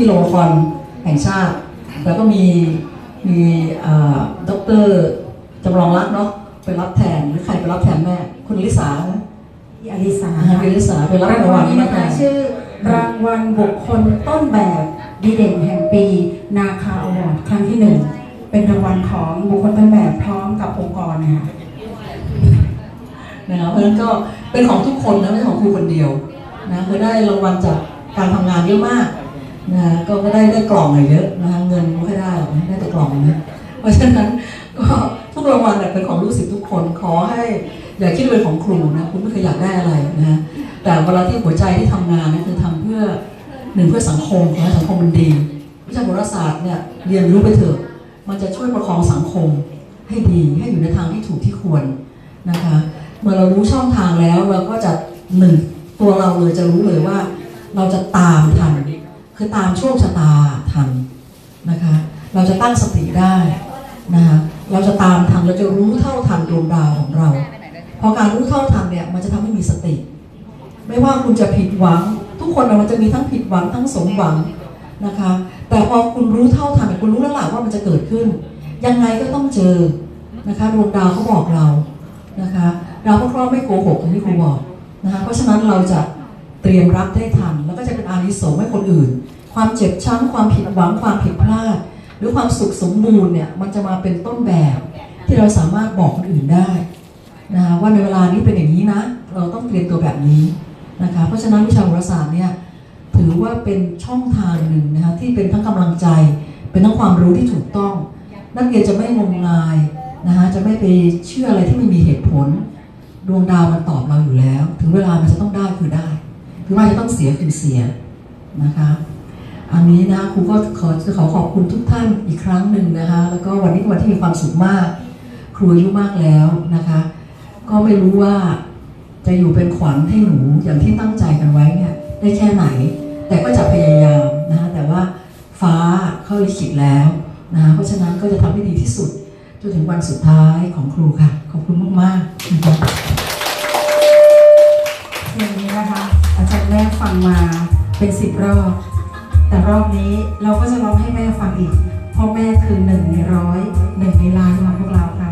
ที่โรงละครแห่งชาติ แล้วก็มีมีอ่าดอกเตอรจำลองรักษณ์เนาะไปรับแทนหรือใครไปรับแทนแม่ คุณลิสานะพี่อลิสาอ่าคุณลิสาไปรับรางรางวัวัลลนี้มานะแทคะนชื่อรางวัลบุคคลต้นแบบดีเด่นแห่งปี นาคาอวอร์ดครั้งที่หนึ่งเป็นรางวัลของบุคคลต้นแบบพร้อมกับองค์กรนะคะนะครับเพราะฉะนั้นก็เป็นของทุกคนนะไม่ใช่ของครูคนเดียวนะคือได้รางวัลจากการทำงานเยอะมาก นะก็ก็ได้ได้กล่องอะเยอะนะคะเงินไม่ได้หรอกได้แต่กล่องนะเพราะฉะนั้นก็ทุกรางวัลเนี่ยเป็นของลูกศิษย์ทุกคนขอให้อย่าคิดเป็นของครูนะคุณไม่เคยอยากได้อะไรนะแต่เวลาที่หัวใจที่ทำงานนะคือทำเพื่อหนึ่งเพื่อสังคมขอให้สังคมมันดีวิชาโหราศาสตร์เนี่ยเรียนรู้ไปเถอะ มันจะช่วยประคองสังคมให้ดีให้อยู่ในทางที่ถูกที่ควรนะคะเมื่อเรารู้ช่องทางแล้วเราก็จะหนึ่งตัวเราเลยจะรู้เลยว่า เราจะตามทัน คือตามโชคชะตาทันนะคะ เราจะตั้งสติได้นะคะเราจะตามทันเราจะรู้เท่าทันดวงดาวของเรา พอการรู้เท่าทันเนี่ยมันจะทำให้มีสติ ไม่ว่าคุณจะผิดหวัง ทุกคนมันจะมีทั้งผิดหวังทั้งสมหวังนะคะ แต่พอคุณรู้เท่าทันคุณรู้แล้วล่ะว่ามันจะเกิดขึ้น ยังไงก็ต้องเจอนะคะดวงดาวเขาบอกเรานะคะเราก็ครอบไม่โกหกอย่างที่ครูบอกนะคะเพราะฉะนั้นเราจะเตรียมรับได้ทัน อานิสงส์ให้คนอื่น ความเจ็บช้ำความผิดหวังความผิดพลาด หรือความสุขสมบูรณ์เนี่ยมันจะมาเป็นต้นแบบที่เราสามารถบอกคนอื่นได้นะคะว่าในเวลานี้เป็นอย่างนี้นะ เราต้องเตรียมตัวแบบนี้นะคะเพราะฉะนั้นวิชาโหราศาสตร์เนี่ยถือว่าเป็นช่องทางหนึ่งนะคะที่เป็นทั้งกำลังใจ เป็นทั้งความรู้ที่ถูกต้อง นักเรียนจะไม่งมงายนะคะจะไม่ไปเชื่ออะไรที่ไม่มีเหตุผล ดวงดาวมันตอบเราอยู่แล้ว ถึงเวลามันจะต้องได้คือได้ ถึงว่าจะต้องเสียคือเสียนะคะอันนี้นะครูก็ขอจะขอขอบคุณทุกท่านอีกครั้งหนึ่งนะคะ แล้วก็วันนี้เป็นวันที่มีความสุขมาก ครูอายุมากแล้วนะคะ ก็ไม่รู้ว่าจะอยู่เป็นขวัญให้หนูอย่างที่ตั้งใจกันไว้เนี่ยได้แค่ไหน แต่ก็จะพยายามนะคะแต่ว่าฟ้าเข้าลิขิตแล้วนะคะเพราะฉะนั้นก็จะทำให้ดีที่สุดจนถึงวันสุดท้ายของครูค่ะ ขอบคุณมากๆนะคะเพลงนี้นะคะ ครั้งแม่ฟังมาเป็นสิบรอบ แต่รอบนี้เราก็จะร้องให้แม่ฟังอีก เพราะแม่คือหนึ่งในร้อยหนึ่งในล้านของพวกเราค่ะ